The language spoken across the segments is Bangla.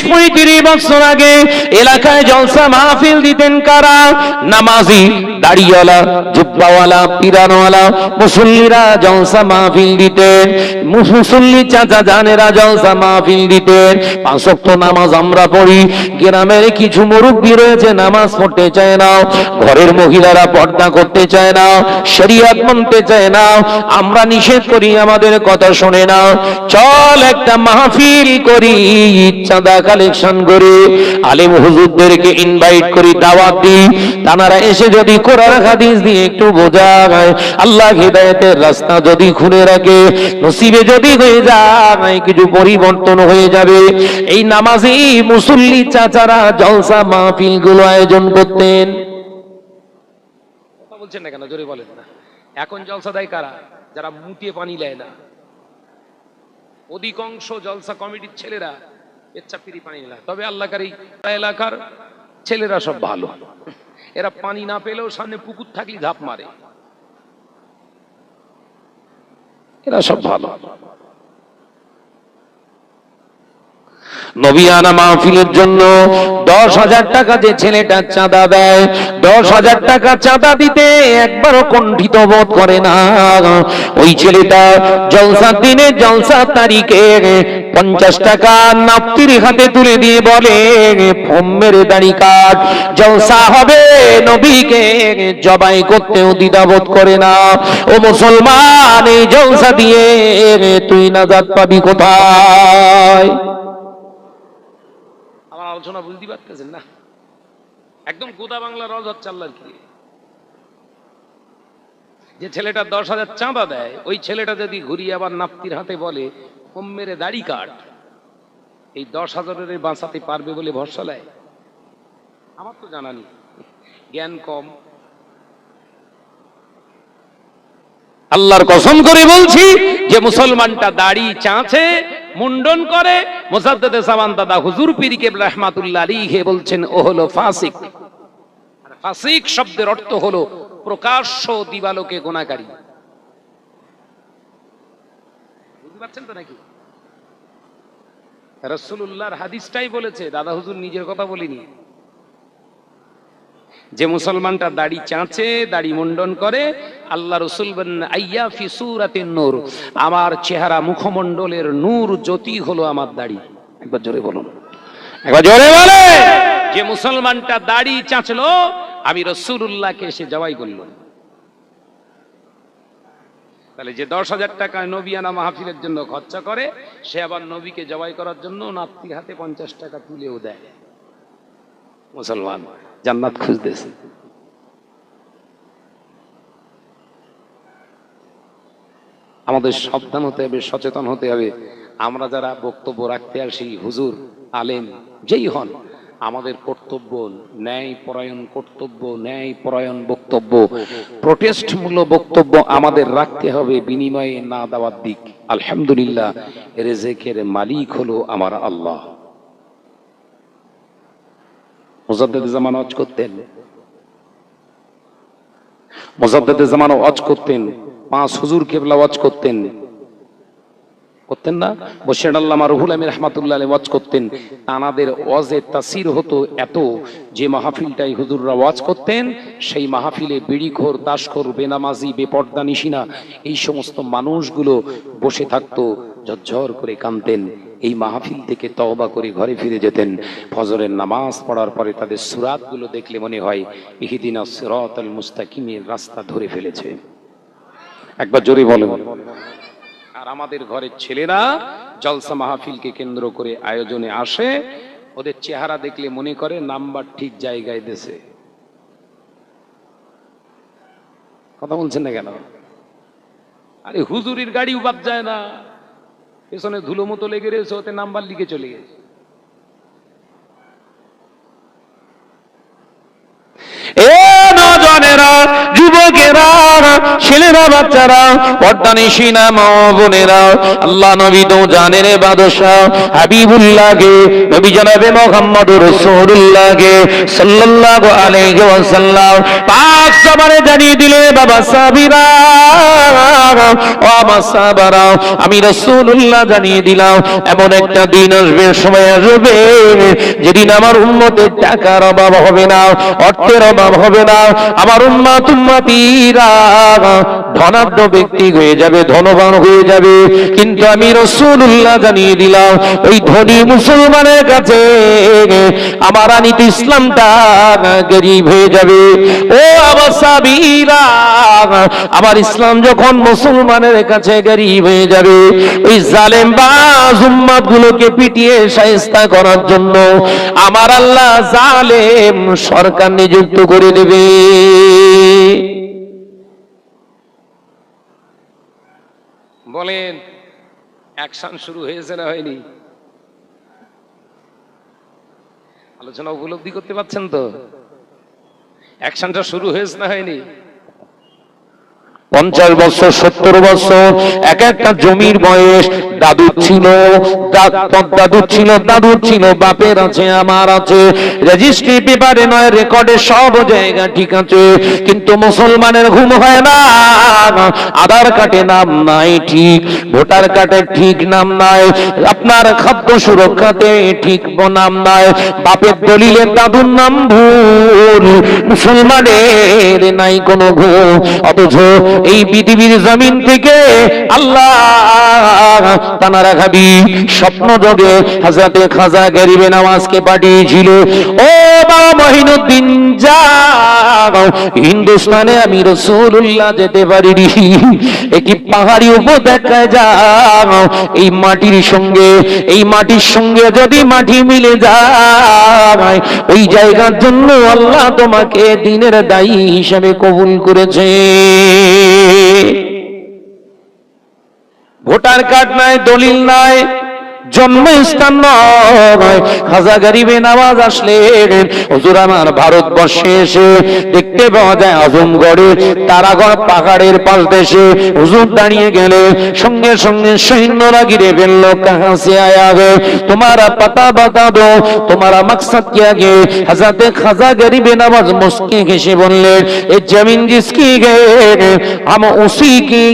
তিরিশ পঁয়ত্রিশ বছর আগে এলাকায় জলসা মাহফিল দিতেন কারা? নামাজি, দাড়িওয়ালা, জুব্বাওয়ালা পিরানওয়ালা মুসল্লিরা জলসা মাহফিল দিতেন। মুসল্লি চাচা জানেরা জলসা মাহফিল দিতেন। পাঁচ নামাজ আমরা পড়ি। গ্রামের কিছু মুরব্বী রয়েছে, নামাজ পড়তে চায় না। ঘরের মহিলারা পর্দা করতে চায় না। শরিয়াত মানতে চায় না। আমরা নিষেধ করি, আমাদের কথা শোনে না। চল একটা মাহফিল করি, চাঁদা কালেকশন করে আলেম হুজুরদেরকে ইনভাইট করি, দাওয়াত দিই। তানারা এসে যদি কোরআন, হাদিস দিয়ে একটু বোঝায়, আল্লাহ হিদায়তের রাস্তা যদি খুলে রাখে, নসিবে যদি হয়ে যায়, কিছু পরিবর্তন হয়ে যাবে। এই নামাজি মুসল্লি চাচারা জলসা মাহফিলগুলো আয়োজন করতেন। এখন জলসা দেয় কারা? যারা মুটিয়ে পানি নেয় না। অধিকাংশ জলসা কমিটির ছেলেরা ইচ্ছা পিরি পানি তবে আল্লাহকার এই এলাকার ছেলেরা সব ভালো। এরা পানি না পেলেও সামনে পুকুর থাকলে ধাপ মারে। এরা সব ভালো। নবিয়ানা মাহফিলের জন্য দশ হাজার টাকা যে ছেলেটা চাঁদা দেয়, দশ হাজার টাকা চাঁদা দিতে একবারও কণ্ঠিত বোধ করে না। ওই ছেলেটা জলসার দিনে জলসার তারিখে পঞ্চাশ টাকা নাপ্তির হাতে তুলে দিয়ে বলে জলসা হবে নবীকে, জবাই করতেও দ্বিধাবোধ করে না। ও মুসলমান, এই জলসা দিয়ে তুই নাজাত পাবি কোথায়? আলোচনা বুঝতে পারতেছেন না? একদম গোদা বাংলা রজ হচ্ছে আল্লাহর কি? যে ছেলেটা দশ হাজার চাঁদা দেয়, ওই ছেলেটা যদি ঘুরিয়ে আবার নাপ্তির হাতে বলে হোম মেরে দাড়ি কাট। এই দশ হাজারের বাঁচাতে পারবে বলে ভরসা নেয় আমার তো জানা নেই। জ্ঞান কম। আল্লাহর কসম করে বলছি যে মুসলমানটা দাড়ি চাঁচে মুন্ডন করে। মোসাদ্দেদে সামান দাদা হুজুর পীর পীরকে রহমাতুল্লাহ আলীহে বলছেন, ও হলো ফাসিক। ফাসিক শব্দের অর্থ হলো প্রকাশ্য দিবালোকে গোনাকারী বুঝতে পারছেন তো নাকি? রসুল্লাহর হাদিসটাই বলেছে, দাদা হুজুর নিজের কথা বলিনি। যে মুসলমানটা দাড়ি চাঁচে, দাড়ি মুন্ডন করে আল্লাহ রসুল আইয়া নূর। আমার চেহারা মুখমণ্ডলের নূর জ্যোতি হলো আমার দাড়ি। একবার জোরে বলুন। একবার জোরে বলে। যে মুসলমানটা দাড়ি চাঁচলো, আমি রসুল্লাহকে সে জবাই করল। তাহলে যে দশ হাজার টাকা নবিয়ানা মাহফিলের জন্য খরচা করে, সে আবার নবীকে জবাই করার জন্য নাতির হাতে পঞ্চাশ টাকা তুলেও দেয়। মুসলমান জান্নাত খুঁজতেছে। আমাদের সাবধান হতে হবে, সচেতন হতে হবে। আমরা যারা বক্তব্য রাখতে আসি, হুজুর, আলেম, যেই হন, আমাদের কর্তব্য, ন্যায় পরায়ণ কর্তব্য, ন্যায় পরায়ণ বক্তব্য, প্রোটেস্টমূলক বক্তব্য আমাদের রাখতে হবে, বিনিময়ে না দেওয়ার দিক। আলহামদুলিল্লাহ, রেজেকের মালিক হলো আমার আল্লাহ। মুজাদ্দেদ জামান অজ করতেন। মুজাদ্দেদ জামান অজ করতেন। পাঁচ হুজুর কেবলা ওয়াজ করতেন। করতেন না? বসির আল্লামা রুহুল আমির রহমাতুল্লাহ ওয়াজ করতেন। তানাদের ওয়াজে তাসির হতো এত যে মাহফিলটাই হুজুররা ওয়াজ করতেন, সেই মাহফিলে বিড়িখোর, দাসখোর, বেনামাজি, বেপর্দা, নিশিনা এই সমস্ত মানুষগুলো বসে থাকতো, ঝরঝর করে কানতেন এই মাহফিল থেকে তওবা করে ঘরে ফিরে যেতেন। ফজরের নামাজ পড়ার পরে তাদের সুরাতগুলো দেখলে মনে হয়, ইহিদিনা সিরাত আল মুস্তাকিমের রাস্তা ধরে ফেলেছে। একবার জোরে বলো আর আমাদের ঘরের ছেলেরা জলসা মাহফিলকে কেন্দ্র করে আয়োজনে আসে, ওদের চেহারা দেখলে মনে করে নাম্বার ঠিক জায়গায় দেশে। কথা বলছেন না কেন? আরে হুজুরির গাড়ি বাদ যায় না। পেছনে ধুলো মতো লেগে রয়েছে, ওতে নাম্বার লিখে চলে গেছে। এ নজনেরা ছেলেরা বাচ্চারা পর্দানিসীনা মা বোনেরা, আল্লাহ নবী তো জানেন রে বাদশাহ নবী মোহাম্মদ সাল্লাল্লাহু আলাইহি ওয়াসাল্লাম পাক সবারে জানিয়ে দিলে বাবা সাবিরা ও সাহাবারা, আমি জানিয়ে দিলাম, এমন একটা দিন আসবে, সময় আসবে যেদিন আমার উম্মতের টাকার অভাব হবে না, অর্থের অভাব হবে না, আমার উম্মাত উম্মাতিরা ধনাঢ্য ব্যক্তি হয়ে যাবে, ধনবান হয়ে যাবে। কিন্তু আমি রসুল্লাহ জানিয়ে দিলাম, ওই ধনী মুসলমানের কাছে আমার আনিত ইসলামটা গরিব হয়ে যাবে। ও আমার সাবিরা, আমার ইসলাম যখন মুসলমানের কাছে গরিব হয়ে যাবে, ওই জালেম বা উম্মাত গুলোকে পিটিয়ে সাহেস্তা করার জন্য আমার আল্লাহ জালেম সরকার নিযুক্ত করে দেবে। বলেন, অ্যাকশন শুরু হয়েছে না হয়নি? আলোচনা উপলব্ধি করতে পারছেন তো? অ্যাকশনটা শুরু হয়েছে না হয়নি? পঞ্চাশ বছর, সত্তর বছর, এক একটা জমির বয়স দাদুর ছিল, দা- দাদুর ছিল দাদুর ছিল, বাপের আছে, আমার আছে। রেজিস্ট্রি পেপারে নয়, রেকর্ডে সব জায়গা ঠিক আছে, কিন্তু মুসলমানের ঘুম হয় না। আধার কার্ডে নাম নাই ঠিক, ভোটার কার্ডে ঠিক নাম নাই, আপনার খাদ্য সুরক্ষাতে ঠিক নাম নাই। বাপের দলিলে দাদুর নাম ভুল, মুসলমানের নাই কোনো ঘুম অথচ এই পৃথিবীর জমিন থেকে আল্লাহ তানারা খাবি স্বপ্ন যোগে হাজরাতে খাজা গরিবে নামাজকে পাঠিয়েছিল। ও বাবা মহিনুদ্দিন যাও হিন্দুস্তানে আমি রসুল্লাহ যেতে পারিনি। একটি পাহাড়ি উপত্যকায় যাও এই মাটির সঙ্গে এই মাটির সঙ্গে যদি মাটি মিলে যায় ওই জায়গার জন্য আল্লাহ তোমাকে দিনের দায়ী হিসাবে কবুল করেছে। ভোটার কার্ড নাই দলিল নাই জন্মস্থান নয়। হাজা গরিবে নামাজ আসলে হজুর আমার ভারতবর্ষে এসে দেখতে পাওয়া যায় আজমগড়ে, তারাগড় পাহাড়ের পাশ দেশে হুজুর দাঁড়িয়ে গেলে সঙ্গে সঙ্গে সৈন্যরা গিরে ফেলল কাহাসে তোমারা পাতা বাতা দো, তোমারা মাকসাদ কে আগে হাজাতে খাজা গরিবে নামাজ মুসকি ঘেসে বললেন এ জমিন জিসকি গে আম উসি কি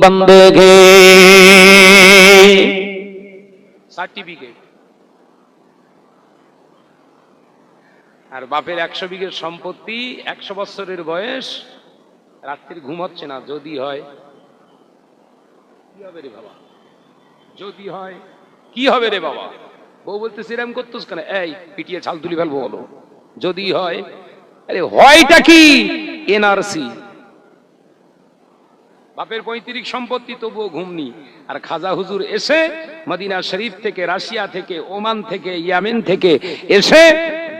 বন্দে গে সার্টিফিকেট। আর বাপের একশো বিঘের সম্পত্তি একশো বছরের বয়স, রাত্রির ঘুমাচ্ছে না, যদি হয়। কি হবে রে বাবা? যদি হয়, কি হবে রে বাবা? বউ বলতে সেরাম করতোস কেন? এই, পিটিয়ে ছাল তুলি ফেলব বলো। যদি হয়, আরে হয়টা কি? এনআরসি। বাপের পঁয়ত্রিশ সম্পত্তি তবুও ঘুমনি। আর খাজা হুজুর এসে মদিনা শরীফ থেকে, রাশিয়া থেকে, ওমান থেকে, ইয়ামেন থেকে এসে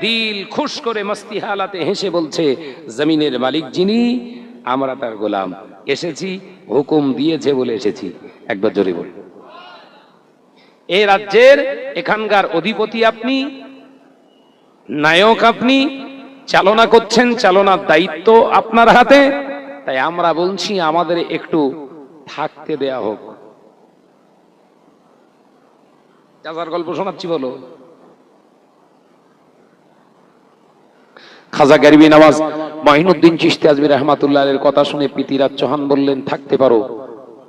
দিল খুশ করে মস্তি হালাতে হেসে বলছে, জমিনের মালিক যিনি, আমরা তার গোলাম। এসেছি, হুকুম দিয়েছে বলে এসেছি। একবার জোরে বল এই রাজ্যের এখানকার অধিপতি আপনি, নায়ক আপনি, চালনা করছেন, চালনার দায়িত্ব আপনার হাতে। তাই আমরা বলছি আমাদের একটু থাকতে দেয়া হোক। চাচার গল্প শোনাচ্ছি বলো। খাজা গরিবী নামাজ মহিনুদ্দিন চিশতি আজমি রহমাতুল্লাহ এর কথা শুনে পিতিরাজ চৌহান বললেন, থাকতে পারো।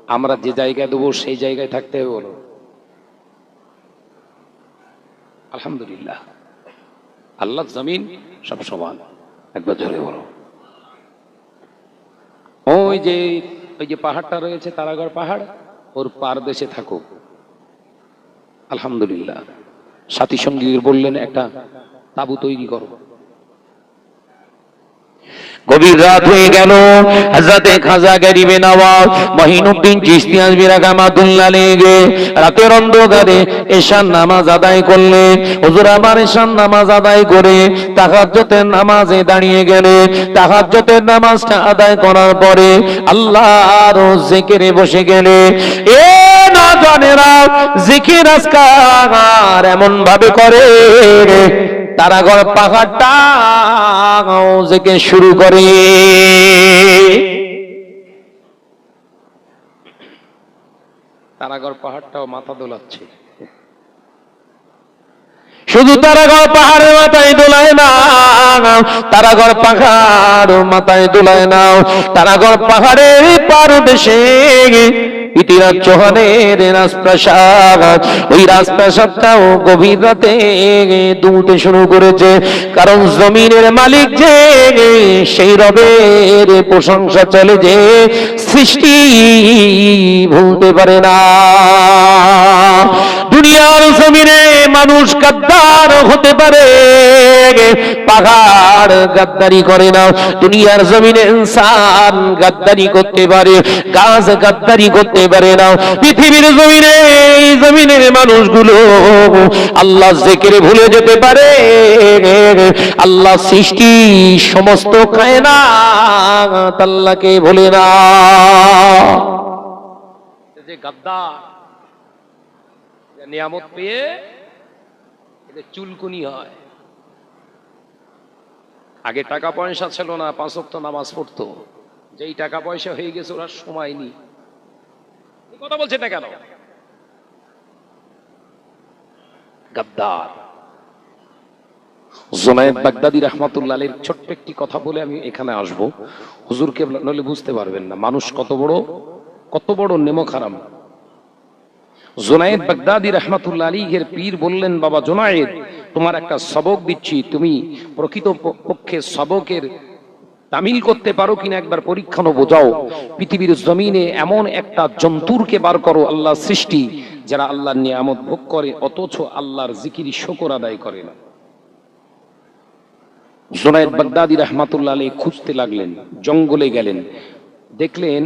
আমরা যে জায়গায় দেবো, সেই জায়গায় থাকতে হবে বলো। আলহামদুলিল্লাহ। আল্লাহ জমিন সব সমান। একবার জোরে বলো। ওই যে ওই যে পাহাড়টা রয়েছে, তারাগড় পাহাড়, ওর পার দেশে থাকো। আলহামদুলিল্লাহ। সাথী সঙ্গী বললেন, একটা তাবু তৈরি করো। গভীর রাত হয়ে গেল। হাজরাতে খাজা গরিবে নওয়াজ মহিনুদ্দিন চিশতি আজমি রহমাতুল্লাহ লেগে রাতের অন্ধকারে এশান নামাজ আদায় করলে। হুজুর আমার এশান নামাজ আদায় করে তাহাজ্জুদের নামাজে দাঁড়িয়ে গেলে। তাহাজ্জুদের নামাজটা আদায় করার পরে আল্লাহ আল্লাহর জিকিরে বসে গেলে। এ না জানেরা জিকির আজকার এমন ভাবে করে তারাগড় পাহাড়টা যেকে শুরু করে। তারাগড় পাহাড়টাও মাথা দোলাচ্ছে। শুধু তারাগড় পাহাড়ের মাথায় দোলায় না, তারাগড় পাহাড় মাথায় দোলায় না। তারাগড় পাহাড়ের পারদেশে ইতিরাজ চৌহানের রাজপ্রাসাদ। ওই রাজপ্রাসাদটাও গভীর রাতে দুলতে শুরু করেছে। কারণ জমিনের মালিক যে, সেই রবের প্রশংসা চলে যে, সৃষ্টি ভুলতে পারে না। দুনিয়ার জমিনে মানুষ গাদ্দার হতে পারে। পাহাড় গাদ্দারি করে না, দুনিয়ার জমিনে ইনসান গাদ্দারি করতে পারে, গাছ গাদ্দারি করতে পারে না। পৃথিবীর জমিনে, এই জমিনের মানুষগুলো আল্লাহ জেকেরে ভুলে যেতে পারে। আল্লাহ সৃষ্টি সমস্ত কায়না আল্লাহকে ভুলে না। যে গাদ্দার নিয়ামত পেয়ে এদের চুলকুনি হয়। আগে টাকা পয়সা ছিল না, পাঁচ ওয়াক্ত নামাজ পড়তো। যেই টাকা পয়সা হয়ে গেছে, ওরা সময় নি কথা বলছে না কেন? গাদ্দার। জোনায়েদ বাগদাদি রহমাতুল্লাহ আলীর ছোট্ট একটি কথা বলে আমি এখানে আসব। হুজুরকে নলে বুঝতে পারবেন না। মানুষ কত বড় কত বড় নেমক হারাম জোনায়েদ বাগদাদি রহমাতুল্লাহ আলীর পীর বললেন, বাবা জোনায়েদ, তোমার একটা সবক দিচ্ছি। তুমি প্রকৃত পক্ষে সবকের তামিল করতে পারো কিনা একবার পরীক্ষানো বোঝাও পৃথিবীর জমিনে এমন একটা জন্তুরকে বার করো আল্লাহ সৃষ্টি, যারা আল্লাহর নিয়ামত ভোগ করে, অথচ আল্লাহর জিকির শকর আদায় করে না। জোনায়েদ বাগদাদি রহমাতুল্লাহ আলী খুঁজতে লাগলেন, জঙ্গলে গেলেন। দেখলেন,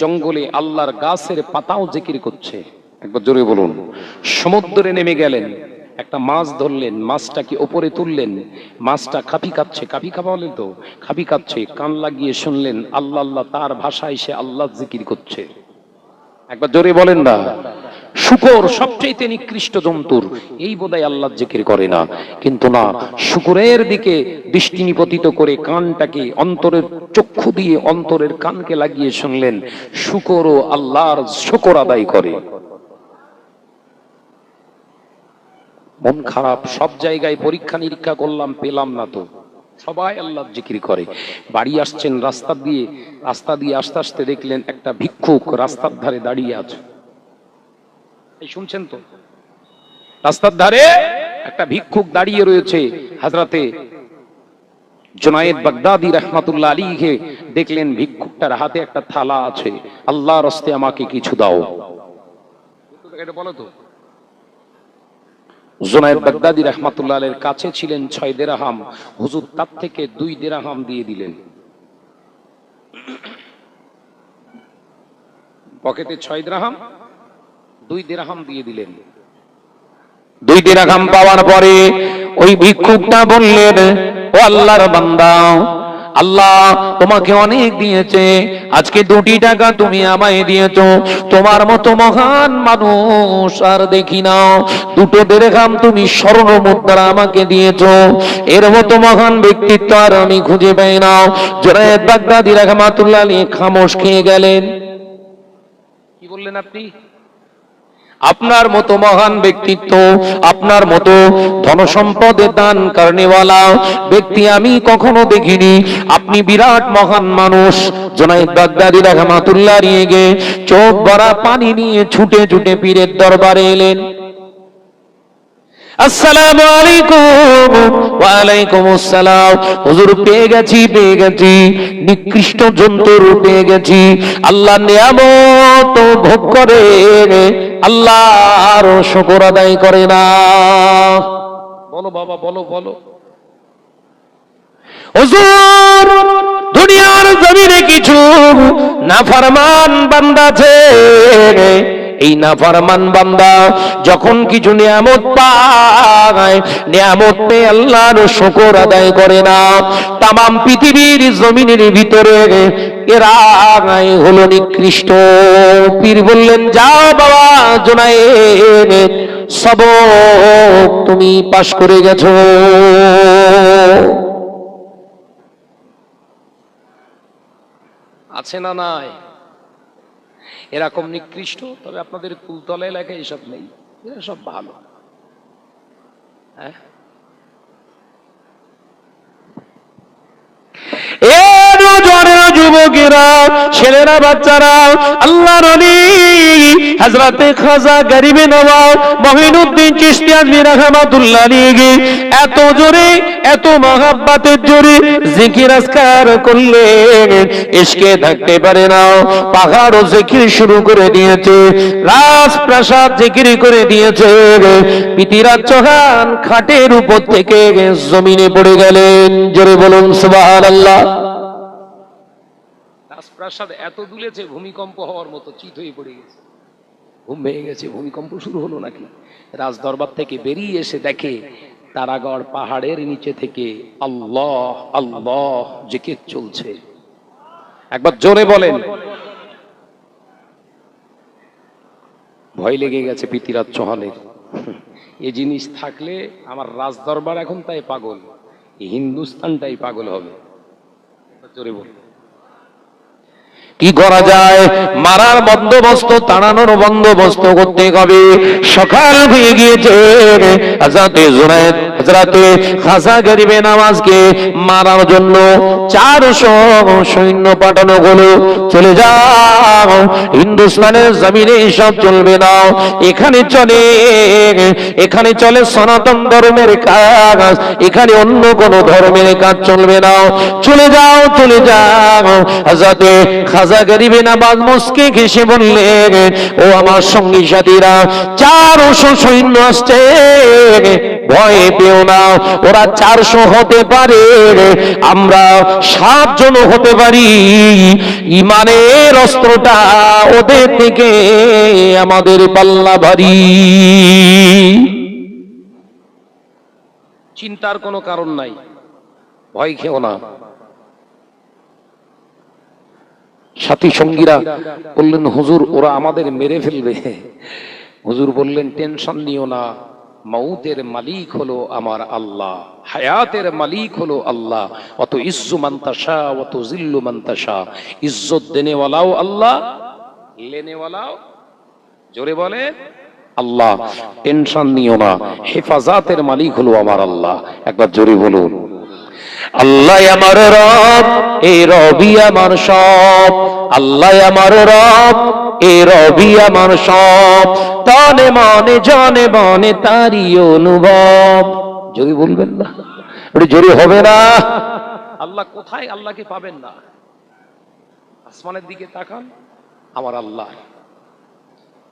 জঙ্গলে আল্লাহর গাছের পাতাও জিকির করছে। একবার জোরে বলুন। সমুদ্রে নেমে গেলেন, একটা মাছ ধরলেন, মাছটাকে ওপরে তুললেন, মাছটা খাপি কাচ্ছে কাপি খাওয়া বলে তো, খাপি কাচ্ছে কান লাগিয়ে শুনলেন, আল্লাহ আল্লাহ, তার ভাষায় সে আল্লাহ জিকির করছে। একবার জোরে বলেন না। শুকর সবচেয়ে নিকৃষ্ট জন্তুর, এই বোধহয় আল্লাহ জিকির করে না। কিন্তু না, শুকুরের দিকে দৃষ্টি নিপতিত করে কানটাকে অন্তরের চক্ষু দিয়ে অন্তরের কানকে লাগিয়ে শুনলেন, শুকরও আল্লাহর শুকর আদায় করে। মন খারাপ, সব জায়গায় পরীক্ষা নিরীক্ষা করলাম, পেলাম না তো। সবাই আল্লাহ জিকির করে। বাড়ি আসছেন, রাস্তা দিয়ে রাস্তা দিয়ে আস্তে আস্তে দেখলেন একটা ভিক্ষুক রাস্তার ধারে দাঁড়িয়ে আছে। এই শুনছেন তো? রাস্তার ধারে একটা ভিক্ষুক দাঁড়িয়ে রয়েছে হাজরাতে। জোনায়েদ বাগদাদি রহমাতুল্লাহ আলীকে দেখলেন ভিক্ষুকটার হাতে একটা থালা আছে। আল্লাহ রস্তে আমাকে কিছু দাও। এটা বলো তো? জোনায়েদ বাগদাদি রহমাতুল্লাহ আলের কাছে ছিলেন ছয় দেরাহাম। হুজুর তার থেকে দুই দেরাহাম দিয়ে দিলেন। পকেটে ছয় দেরাহাম, দুই দেরাহাম দিয়ে দিলেন। দুই দিরাগাম পাওয়ার পরে ওই ভিক্ষুকটা বললেন, ও আল্লাহর বান্দা আল্লাহ তোমাকে অনেক দিয়েছে। আজকে দুটি টাকা তুমি আমায় দিয়েছ। তোমার মতো মহান মানুষ আর দেখি না। দুটো দেড়খাম তুমি স্বর্ণ মুদ্রা আমাকে দিয়েছ। এর মতো মহান ব্যক্তিত্ব আর আমি খুঁজে পাই না। জোরায়েদ বাগদাদি রহমাতুল্লাহ খামোশ খেয়ে গেলেন। কি বললেন আপনি? আপনার মতো মহান ব্যক্তিত্ব, আপনার মতো ধনসম্পদের দান কারণেওয়ালা ব্যক্তি আমি কখনো দেখিনি। আপনি বিরাট মহান মানুষ। জনাইদ রহমাতুল্লাহ নিয়ে গে চোখ ভরা পানি নিয়ে ছুটে ছুটে পীরের দরবারে এলেন। আসসালামু আলাইকুম। ওয়া আলাইকুম আসসালাম হুজুর, পেয়ে গেছি পেয়ে গেছি। নিকৃষ্ট জন্তুর পেয়ে গেছি। আল্লাহ নিয়ামত ভোগ করে। আল্লাহর শুকর আদায় করে না। বলো বাবা, বলো বলো। হুজুর, দুনিয়ার জমিনে কিছু না নাফরমান বান্দা আছে। এই নাফরমান বান্দা যখন কিছু নিয়ামত পায় নিয়ামত পেয়ে আল্লাহর শুকর আদায় করে না। তামাম পৃথিবীর জমিনের ভিতরে হলো নিকৃষ্ট। পীর বললেন, যাও বাবা জোনায়ে সবক তুমি পাশ করে গেছো। আছে না নাই? এরকম নিকৃষ্ট তবে আপনাদের কুলতলা এলাকায় এসব নেই। এরা সব ভালো। হ্যাঁ? যুবকেরা, ছেলেরা, বাচ্চারা আল্লাহ নবী হযরতে খাজা গরিবে নওয়াজ মহিনুদ্দিন চিশতি আজমি রাহমাতুল্লাহ এত জোরে এত জোরে জিকির আজকার করলেন। থাকতে পারে না পাহাড় জিকির শুরু করে দিয়েছে, রাজপ্রাসাদ জিকির করে দিয়েছে। খাটের উপর থেকে জমিনে পড়ে গেলেন। জোরে বলুন রাজপ্রাসাদ এত দুলেছে ভূমিকম্প হওয়ার মতো চিত হয়ে পড়ে গেছে। ঘুম ভেঙে গেছে, ভূমিকম্প শুরু হলো নাকি? রাজ দরবার থেকে বেরিয়ে এসে দেখে তারাগড় পাহাড়ের নিচে থেকে আল্লাহ আল্লাহ জিকির চলছে। একবার জোরে বলেন। ভয় লেগে গেছে পৃথিরাজ চৌহানের। এ জিনিস থাকলে আমার রাজ দরবার এখন তাই পাগল হিন্দুস্তানটাই পাগল হবে। জোরে বল কি করা যায়? মারার বন্দোবস্ত তাড়ানোর বন্দোবস্ত করতে হবে সকাল হয়ে গিয়েছে। হাজরাতে খাসা গরিবে নামাজকে মারার জন্য চারশো সৈন্য পাঠানো হলো। চলে যাও, হিন্দুস্তানের জমিনে সব চলবে না। এখানে চলে এখানে চলে সনাতন ধর্মের কাজ, এখানে অন্য কোন ধর্মের কাজ চলবে না। চলে যাও চলে যাও। হাজাতে খাজা গরিবে নামাজ মুসকে ঘেসে বললেন ও আমার সঙ্গী সাথীরা, চারশো সৈন্য আসছে। ভয় পেও না। ওরা চারশো হতে পারে, আমরা সাতজন হতে পারি। ইমানের অস্ত্রটা ওদের থেকে আমাদের পাল্লা ভারী। চিন্তার কোনো কারণ নাই। ভয় খেও না। সাথী সঙ্গীরা বললেন, হুজুর, ওরা আমাদের মেরে ফেলবে। হুজুর বললেন, টেনশন নিও না। মৌতের মালিক হলো আমার আল্লাহ, হায়াতের মালিক হলো আল্লাহ। অত ইজ্জু মান্তাসা অত জিল্লু মান্তাসা ইজ্জত দেনেওয়ালাও আল্লাহ, লেনেওয়ালাও, জোরে বলে, আল্লাহ। টেনশন নিও না, হেফাজাতের মালিক হলো আমার আল্লাহ। একবার জোরে বলুন। আল্লাহ আমার রব, এ রবি আমার সব। আল্লাহ আমার রব, এ রবি আমার সব। তনে মনে, জনে মনে তারি অনুভব। যদি বলবেন না? ওটা জোরে হবে না? আল্লাহ কোথায় আল্লাহকে পাবেন না? আসমানের দিকে তাকান, আমার আল্লাহ।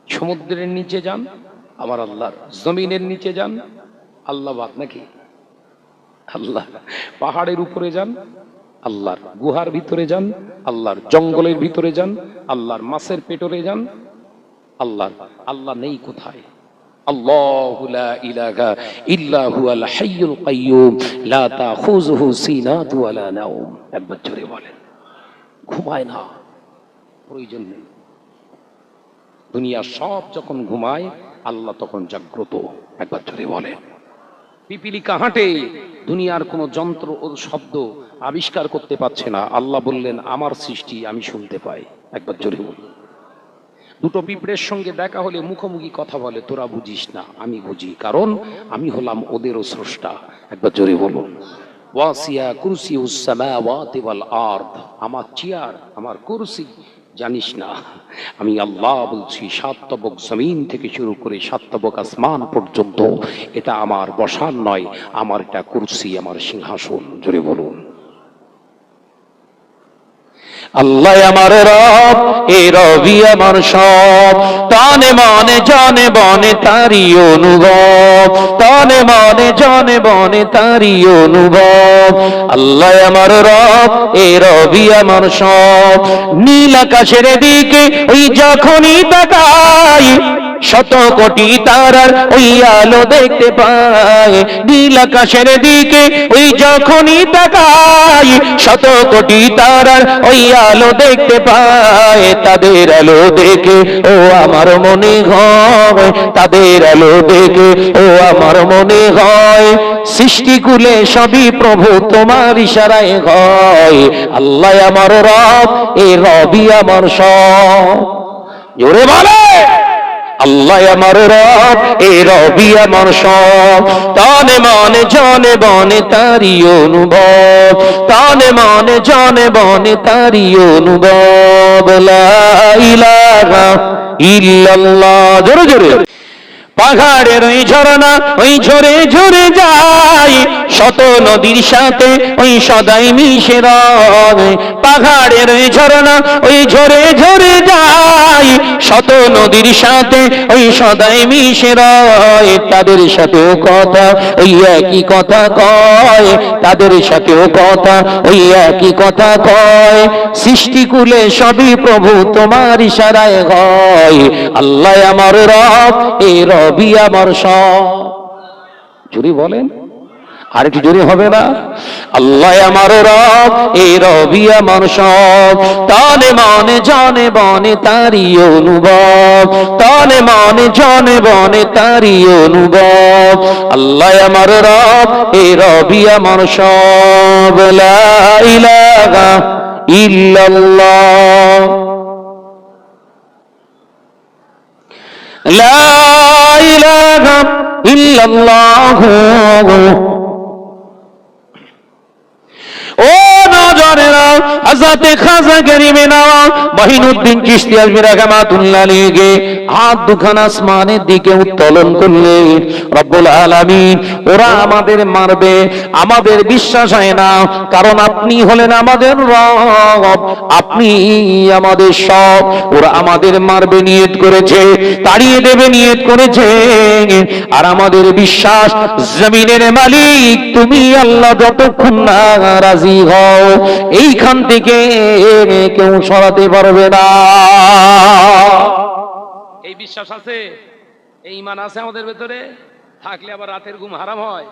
সমুদ্রের নিচে যান, আমার আল্লাহর। জমিনের নিচে যান, আল্লাহ বাদ নাকি? আল্লাহ। পাহাড়ের উপরে যান, আল্লাহর গুহার ভিতরে যান, আল্লাহর জঙ্গলের ভিতরে যান, আল্লাহর মাছের পেটরে যান আল্লাহ আল্লাহ নেই কোথায়? একবার ঘুমায় না, প্রয়োজন নেই। দুনিয়া সব যখন ঘুমায়, আল্লাহ তখন জাগ্রত। একবার জোরে বলেন। পিপিলিকা হাঁটে, দুনিয়ার কোনো যন্ত্র ও শব্দ আবিষ্কার করতে পারছে না। আল্লাহ বললেন, আমার সৃষ্টি আমি শুনতে পাই। একবার জোরে বলুন। দুটো পিঁপড়ের সঙ্গে দেখা হলে মুখোমুখি কথা বলে, তোরা বুঝিস না, আমি বুঝি। কারণ আমি হলাম ওদেরও স্রষ্টা। একবার জোরে বলুন। ওয়াসিয়া কুরসি উসামাওয়াতি ওয়াল আরদ। আমার চেয়ার, আমার কুরসি জানিস না, আমি আল্লাহ বলছি, সাত তবক জমিন থেকে শুরু করে সাত তবক আসমান পর্যন্ত এটা আমার বসার নয় আমার এটা কুরসি, আমার সিংহাসন জুড়ে বলুন। আল্লাহ আমার রব, এ রবি আমার সব। তনে মনে, জনে বনে তারি অনুভব। তনে মনে, জনে বনে তারি অনুভব। আল্লাহ আমার রব, এ রবি আমার সব। নীল আকাশের দিকে ওই যখনই তাকাই শত কোটি তারার ওই আলো দেখতে পায়। নীল আকাশের দিকে ওই যখনই তাকাই, শত কোটি তারার ওই আলো দেখতে পায়। তাদের আলো দেখে, ও আমার মনে হয়, তাদের আলো দেখে, ও আমার মনে হয়, সৃষ্টিকুলে সবই প্রভু তোমার ইশারায় হয়। আল্লাহ আমার রব, এ রবি আমার সব। জোরে বলে আল্লাহ আমার রব, এ রবি আমার সব। তনে মনে, জনে বনে তারি অনুভব। তনে মনে, জনে বনে তারি অনুভব। পাহাড়ের ওই ঝরনা ওই ঝরে ঝরে যায়। শত নদীর সাথে ওই সদাই মিশে পাহাড়ের ঝরনা ওই ঝরে ঝরে যায়। শত নদীর সাথে ওই সদাই মিশে তাদের সাথেও কথা ওই একই কথা কয়। তাদের সাথেও কথা ওই একই কথা কয়। সৃষ্টিকুলে সবই প্রভু তোমার ইশারায় হয়। আল্লাহ আমার রব এ রবি আমার সব। জুড়ি বলেন। আর একটু জোরে হবে না? আল্লাহ আমার রব এ রবি আমার সব। তনে মনে, জনে বনে তারি অনুভব। তনে মনে, জনে বনে তারি অনুভব। আল্লাহ আমার রব এ রবি আমার সব। লা ইল্লাল্লাহ। লা ইলাহা ও নজরেরা হাজাতে খাজা গরিবে নাওয়া মহিনুদ্দিন চিশতি আজমির রাহমাতুল্লাহ আলাইহি হাত দুখান আসমানের দিকে উত্তোলন করলে রব্বুল আলামিন, ওরা আমাদের মারবে, আমাদের বিশ্বাস হয় না, কারণ আপনি হলেন আমাদের রব, আপনি আমাদের সব। ওরা আমাদের মারবে, নিয়ত করেছে, তাড়িয়ে দেবে, নিয়ত করেছে। আর আমাদের বিশ্বাস, জমিনের মালিক, তুমি আল্লাহ যতক্ষণ না রাজি হও এইখান থেকে কেউ সরাতে পারবে না। এই বিশ্বাস আছে? এই ইমান আছে আমাদের ভেতরে? থাকলে আবার রাতের ঘুম হারাম হয়।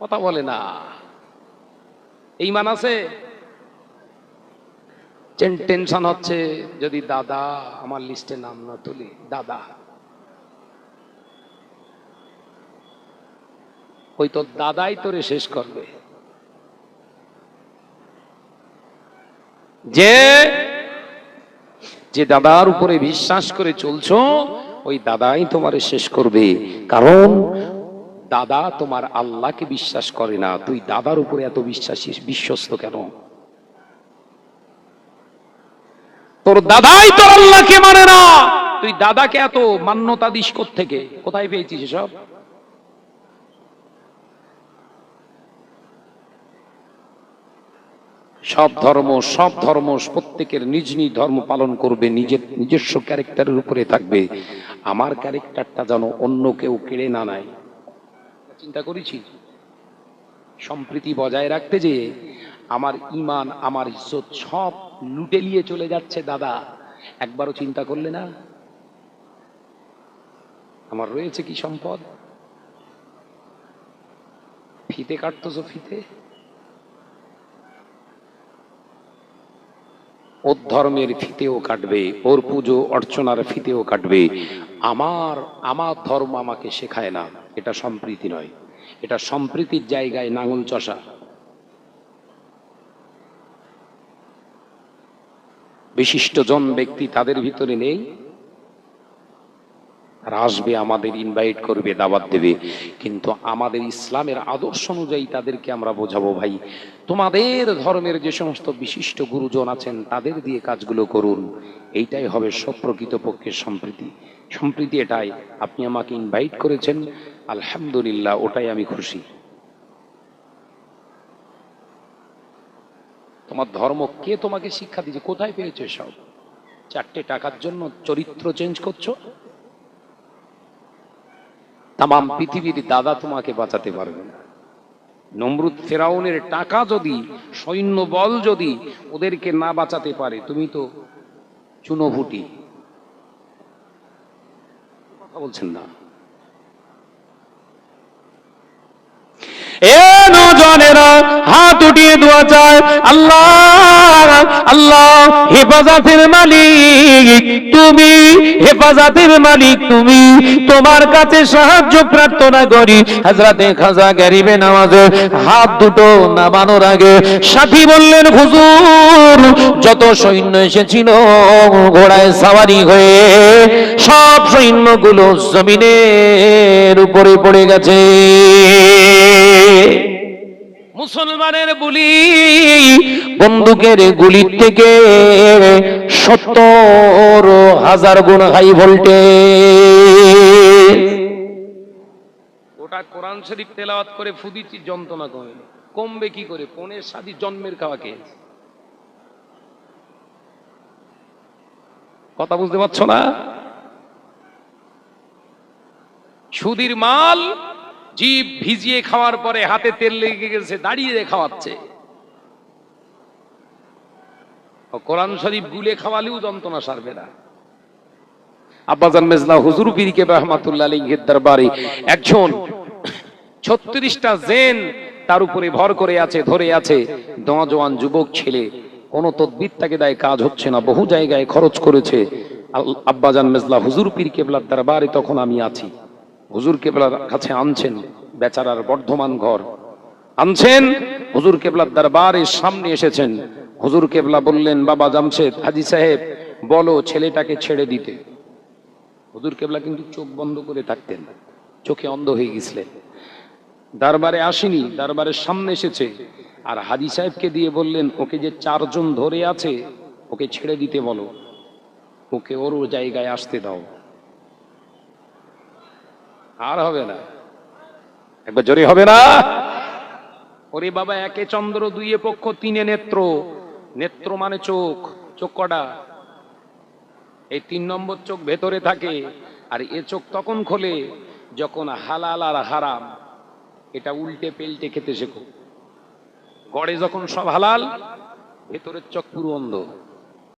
কথা বলে না। এই ইমান আছে? টেনশন হচ্ছে যদি দাদা আমার লিস্টে নাম না তুলি। দাদা। ওই তো দাদাই তোরে শেষ করবে। যে যে দাদার উপরে বিশ্বাস করে চলছো, ওই দাদাই তোমারে শেষ করবে। কারণ দাদা তোমার আল্লাহকে বিশ্বাস করে না। তুই দাদার উপরে এত বিশ্বাসী, বিশ্বস্ত কেন? তোর দাদাই তোর আল্লাহকে মানে না। তুই দাদাকে এত মান্যতা দিস থেকে কোথায় পেয়েছিস এসব? সব ধর্ম সব ধর্ম প্রত্যেকের নিজ নিজ ধর্ম পালন করবে, নিজের নিজস্ব ক্যারেক্টারের উপরে থাকবে। আমার ক্যারেক্টারটা যেন অন্য কেউ কেড়ে না নেয়। চিন্তা করেছি? সম্প্রীতি বজায় রাখতে যে আমার ইমান আমার ইজ্জত সব লুটে নিয়ে চলে যাচ্ছে দাদা। একবারও চিন্তা করলে না? আমার রয়েছে কি সম্পদ? ফিতে কাটতেছো ফিতে? ওর ধর্মের ফিতেও কাটবে, ওর পুজো অর্চনার ফিতেও কাটবে। আমার আমার ধর্ম আমাকে শেখায় না, এটা সম্প্রীতি নয়। এটা সম্প্রীতির জায়গায় নাঙল চষা। বিশিষ্টজন ব্যক্তি তাদের ভিতরে নেই। আর আসবে, আমাদের ইনভাইট করবে, দাওয়াত দেবে। কিন্তু আমাদের ইসলামের আদর্শ অনুযায়ী তাদেরকে আমরা বোঝাবো, ভাই, তোমাদের ধর্মের যে সমস্ত বিশিষ্ট গুরুজন আছেন, তাদের দিয়ে কাজগুলো করুন। এইটাই হবে সপ্রকৃত পক্ষের সম্প্রীতি। সম্প্রীতি এটাই, আপনি আমাকে ইনভাইট করেছেন, আলহামদুলিল্লাহ, ওটাই আমি খুশি। তোমার ধর্ম কে তোমাকে শিক্ষা দিয়েছে? কোথায় পেয়েছে সব চারটে টাকার জন্য চরিত্র চেঞ্জ করছ? তাম পৃথিবীর দাদা তোমাকে বাঁচাতে পারবে না। নমরুদ ফেরাউনের টাকা যদি, সৈন্য বল যদি ওদেরকে না বাঁচাতে পারে, তুমি তো চুনোভুটি। কথা বলছেন না। নজনেরা হাত উঠিয়ে দোয়া চায়, আল্লাহ আল্লাহ, হেফাজতের মালিক তুমি, হেফাজতের মালিক তুমি, তোমার কাছে সাহায্য প্রার্থনা করি। হাজরাতে খাজা গরিবে নামাজে হাত দুটো নামানোর আগে সাথী বললেন, হুজুর, যত সৈন্য এসেছিল ঘোড়ায় সাওয়ারি হয়ে সব সৈন্যগুলো জমিনের উপরে পড়ে গেছে। মুসলমানের গুলি বন্দুকের গুলির থেকে সত্তর হাজার গুণ হাই ভোল্টেজ ওটা কোরআন শরীফ তেলাওয়াত করে ফুদিছি যন্ত্রণা কমে। কমবে কি করে? পনেরো সাদি জন্মের খাওয়া খেয়েছে কথা বুঝতে পারছ না? সুদির মাল জীব ভিজিয়ে খাওয়ার পরে হাতে তেল লেগে গেছে, দাঁড়িয়ে খাওয়াচ্ছে। কোরআন শরীফ গুলে খাওয়ালেও যন্ত্রণা সারবে না। আব্বাজান মেজলা হুজুর পীরকে রহমাতুল্লাহ আলাইহির দরবারে একজন ছত্রিশটা জেন তার উপরে ভর করে আছে, ধরে আছে। নজওয়ান যুবক ছেলে, কোন তদবির তাকে দায়, কাজ হচ্ছে না, বহু জায়গায় খরচ করেছে। আব্বাজান মেজলা হুজুর পীর কেবলার দরবারে তখন আমি আছি। হুজুর কেবলার কাছে আনছেন বেচারার বর্ধমান ঘর। আনছেন, হুজুর কেবলার দরবারের সামনে এসেছেন। হুজুর কেবলা বললেন, বাবা জামশেদ, হাজি সাহেব, বলো ছেলেটাকে ছেড়ে দিতে। হুজুর কেবলা কিন্তু চোখ বন্ধ করে থাকতেন, চোখে অন্ধ হয়ে গেছিলেন। দরবারে আসেনি, দরবারের সামনে এসেছে। আর হাজি সাহেবকে দিয়ে বললেন, ওকে যে চারজন ধরে আছে, ওকে ছেড়ে দিতে বলো। ওকে ওর জায়গায় আসতে দাও। আর হবে না। একবার জোরে হবে না। ওরে বাবা, একে চন্দ্র, দুইয়ে পক্ষ, তিনে নেত্র। নেত্র মানে চোখ চোখ কটা? এই তিন নম্বর চোখ ভেতরে থাকে, আর এ চোখ তখন খোলে যখন হালাল আর হারাম, এটা উল্টে পেল্টে খেতে শেখো। গড়ে যখন সব হালাল, ভেতরের চোখ পুরো অন্ধ।